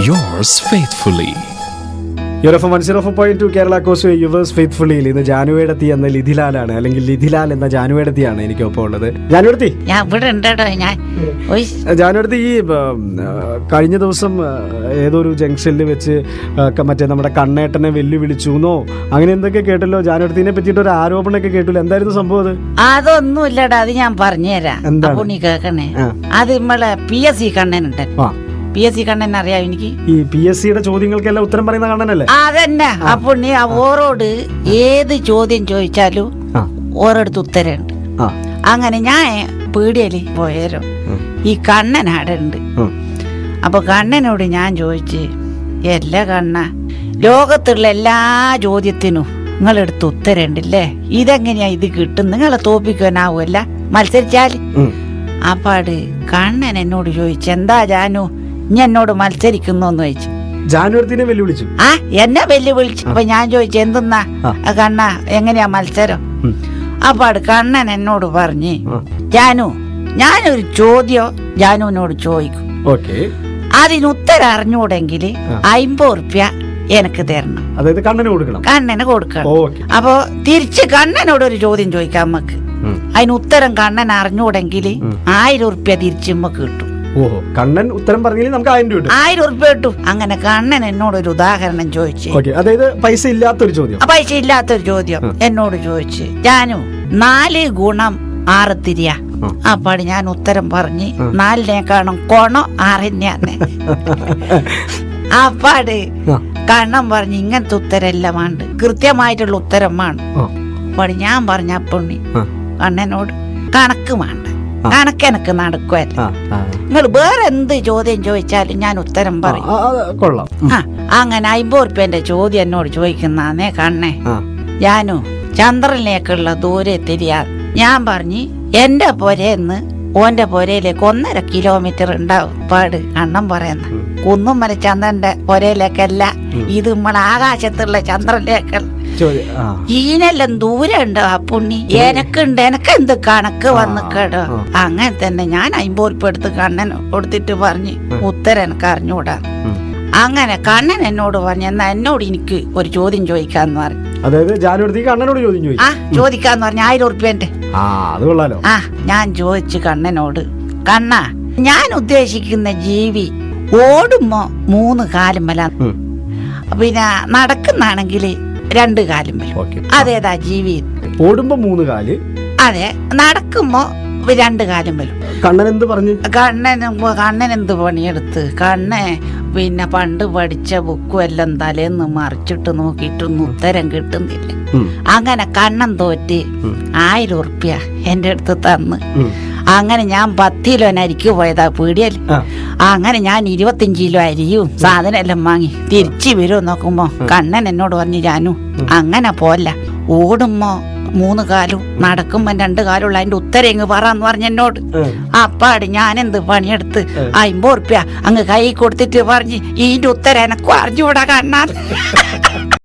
yours faithfully. യൂറോഫോ one zero four point two Kerala cos yours ഫെയ്ത്ത്ഫുള്ളിയിൽ ഇന്ന് ജാനുവേടത്തി എന്ന ലിഥിലാലാണ് അല്ലെങ്കിൽ ലിഥിലാൽ എന്ന ജാനുവേടത്തിയാണ് എനിക്കൊപ്പം ഉള്ളത്. ജാനുവേടത്തി ഞാൻ ഇവിടെ ഉണ്ടോ ഞാൻ ജാനുവേടത്തി ഈ ഉം, കഴിഞ്ഞ ദിവസം ഏതൊരു ജംഗ്ഷനിൽ വെച്ച് മറ്റേ നമ്മുടെ കണ്ണേട്ടനെ വെല്ലുവിളിച്ചു എന്നോ അങ്ങനെ എന്തൊക്കെ കേട്ടല്ലോ? ജാനുവേടത്തിനെ പറ്റിയിട്ട് ഒരു ആരോപണമൊക്കെ കേട്ടില്ല. എന്തായിരുന്നു സംഭവം അത്? അതൊന്നും ഇല്ലടാ അത് ഞാൻ പറഞ്ഞുതരാം. എന്താണ്? അപ്പൊ നീ കേക്കണേ ആ. അത് നമ്മളെ പി എസ് സി കണ്ണനുണ്ട്. ആ. പി എസ് സി കണ്ണൻ അറിയാം എനിക്ക്? ഈ പി എസ് സിയുടെ ചോദ്യങ്ങൾക്കെല്ലാം ഉത്തരം പറയുന്ന കണ്ണനല്ലേ? അതന്നെ. അപ്പൊ നീ ഓരോട് ഏത് ചോദ്യം ചോദിച്ചാലും ഓരോടത്ത് ഉത്തരമുണ്ട്. അങ്ങനെ ഞാൻ പീടിയൽ പോയാലോ ഉം. ഈ കണ്ണൻ അവിടെ ഉണ്ട്. അപ്പൊ കണ്ണനോട് ഞാൻ ചോദിച്ച് എല്ലാ കണ്ണ ലോകത്തുള്ള എല്ലാ ചോദ്യത്തിനും നിങ്ങളെടുത്ത് ഉത്തരണ്ടില്ലേ ഇതെങ്ങനെയാ ഇത് കിട്ടും നിങ്ങളെ തോപ്പിക്കാനാവുമല്ല മത്സരിച്ചാൽ അപ്പാട് കണ്ണൻ എന്നോട് ചോദിച്ചു എന്താ ജാനു? ഇനി എന്നോട് മത്സരിക്കുന്നോന്ന് ചോദിച്ചു. ജാനുവേടത്തിനെ വെല്ലുവിളിച്ചു. ആ എന്നെ വെല്ലുവിളിച്ചു. അപ്പൊ ഞാൻ ചോദിച്ചു എന്തെന്നാ? കണ്ണ എങ്ങനെയാ മത്സരം? അപ്പൊ അത് കണ്ണൻ എന്നോട് പറഞ്ഞു. ജാനു ഞാനൊരു ചോദ്യം ജാനുവിനോട് ചോദിക്കും. അതിന് ഉത്തരം അറിഞ്ഞൂടെങ്കിൽ അയിമ്പത് അമ്പത് ഉറുപ്യ എനിക്ക് തരണം. അതായത് കണ്ണന് കൊടുക്കണം. കണ്ണന് കൊടുക്കണം. അപ്പോ തിരിച്ച് കണ്ണനോട് ഒരു ചോദ്യം ചോദിക്കാം നമുക്ക്. അതിന് ഉത്തരം കണ്ണൻ അറിഞ്ഞൂടെങ്കിൽ. ആയിരം റുപ്യ തിരിച്ച് നമുക്ക് കിട്ടും. ഓഹോ കണ്ണൻ ഉത്തരം പറഞ്ഞില്ലേ നമുക്ക് ആയിരം രൂപ ആയിരം കിട്ടും. അങ്ങനെ കണ്ണൻ എന്നോട് ഒരു ഉദാഹരണം ചോദിച്ചു. ഓക്കെ അതായത് പൈസ ഇല്ലാത്തൊരു ചോദ്യം. ആ പൈസ ഇല്ലാത്തൊരു ചോദ്യം എന്നോട് ചോദിച്ചു ജാനു നാല് ഗുണം ആറ് തിരിയ. ഉം. അപ്പാട് ഞാൻ ഉത്തരം പറഞ്ഞ് നാലിനെ കാണും കോണോ ആറിനെയാന്ന് അപ്പാട്. കണ്ണം പറഞ്ഞ് ഇങ്ങനത്തെ ഉത്തരെല്ലാം ഉണ്ട് കൃത്യമായിട്ടുള്ള ഉത്തരം വേണം. ആ. അപ്പാട് ഞാൻ പറഞ്ഞ അപ്പണ്ണി കണ്ണനോട് കണക്ക് വേണ്ട. ആ. കണക്കെനക്ക് നടക്കുമല്ല. നിങ്ങൾ വേറെ എന്ത് ചോദ്യം ചോദിച്ചാലും ഞാൻ ഉത്തരം പറയും. കൊള്ളാം. ആ അങ്ങനെ അയ്മ്പത് ഉറുപ്പ്യന്റെ ചോദ്യം എന്നോട് ചോദിക്കുന്നേ കണ്ണേ. ഞാനു ചന്ദ്രനിലേക്കുള്ള ദൂരെ തിരിയാ ഞാൻ പറഞ്ഞ് എന്റെ പൊരേന്ന് ഓന്റെ പൊരയിലേക്ക് ഒന്നര കിലോമീറ്റർ ഉണ്ടാവും. പാട് അണ്ണം പറയുന്ന. ഉം. കുന്നുമല ചന്ദ്രന്റെ പൊരയിലേക്കല്ല ഇത് നമ്മളെ ആകാശത്തുള്ള ആ. ഈനെല്ലാം ദൂരെ ഉണ്ട് ആ പുണ്ണി. എനക്കുണ്ട് എനക്ക് എന്ത് കണക്ക് വന്ന് കേടോ? ആ. അങ്ങനെ തന്നെ ഞാൻ അമ്പൂർപ്പെടുത്ത് കണ്ണൻ കൊടുത്തിട്ട് പറഞ്ഞ് ഉത്തരം എനിക്ക് അറിഞ്ഞൂടാ. അങ്ങനെ കണ്ണൻ എന്നോട് പറഞ്ഞു എന്നാ എന്നോട് എനിക്ക് ഒരു ചോദ്യം ചോദിക്കാന്ന് പറഞ്ഞു. അതായത് ജാനുവരത്തേക്ക് കണ്ണനോട് ചോദ്യം ചോദിച്ചു? ആ ചോദിക്കാന്ന് പറഞ്ഞു ആയിരം ഉറുപ്പ്യന്റെ ആ ഞാൻ ചോദിച്ചു കണ്ണനോട് കണ്ണ ഞാൻ ഉദ്ദേശിക്കുന്ന ജീവി ഓടുമ്പോ മൂന്ന് കാലും വല പിന്നെ നടക്കുന്നാണെങ്കിൽ രണ്ട് കാലും വല അതേതാ ജീവി? ഓടുമ്പോ മൂന്ന് കാൽ. അതെ. നടക്കുമ്പോ രണ്ട് കാലുമലും കണ്ണൻ എന്ത് പറഞ്ഞു? കണ്ണൻ കണ്ണൻ എന്ത് പണിയെടുത്ത്? കണ്ണെ പിന്നെ പണ്ട് പഠിച്ച ബുക്കും എല്ലാം തലേന്ന് മറിച്ചിട്ട് നോക്കിയിട്ടൊന്നും ഉത്തരം കിട്ടുന്നില്ല. അങ്ങനെ കണ്ണൻ തോറ്റ്. ആയിരം ഉറുപ്പ്യ എന്റെ അടുത്ത് തന്ന്. അങ്ങനെ ഞാൻ പത്ത് കിലോ അരിക്ക് പോയതാ പീടിയൽ. അങ്ങനെ ഞാൻ ഇരുപത്തിയഞ്ച് കിലോ അരിയും സാധനം എല്ലാം വാങ്ങി. തിരിച്ചു വരുമോ നോക്കുമ്പോ കണ്ണൻ എന്നോട് പറഞ്ഞു ഞാനു അങ്ങനെ പോല്ല ഓടുമ്പോ മൂന്ന് കാലും നടക്കുമ്പോ രണ്ട് കാലുള്ള അതിന്റെ ഉത്തരം ഇങ്ങ് പറയാന്ന് പറഞ്ഞു എന്നോട്. അപ്പാട് ഞാൻ എന്ത് പണിയെടുത്ത് അമ്പത് ഉറുപ്പ്യ അങ്ങ് കൈ കൊടുത്തിട്ട് പറഞ്ഞ് ഇതിന്റെ ഉത്തരം എനക്കും അറിഞ്ഞുകൂടാ കണ്ണാൻ.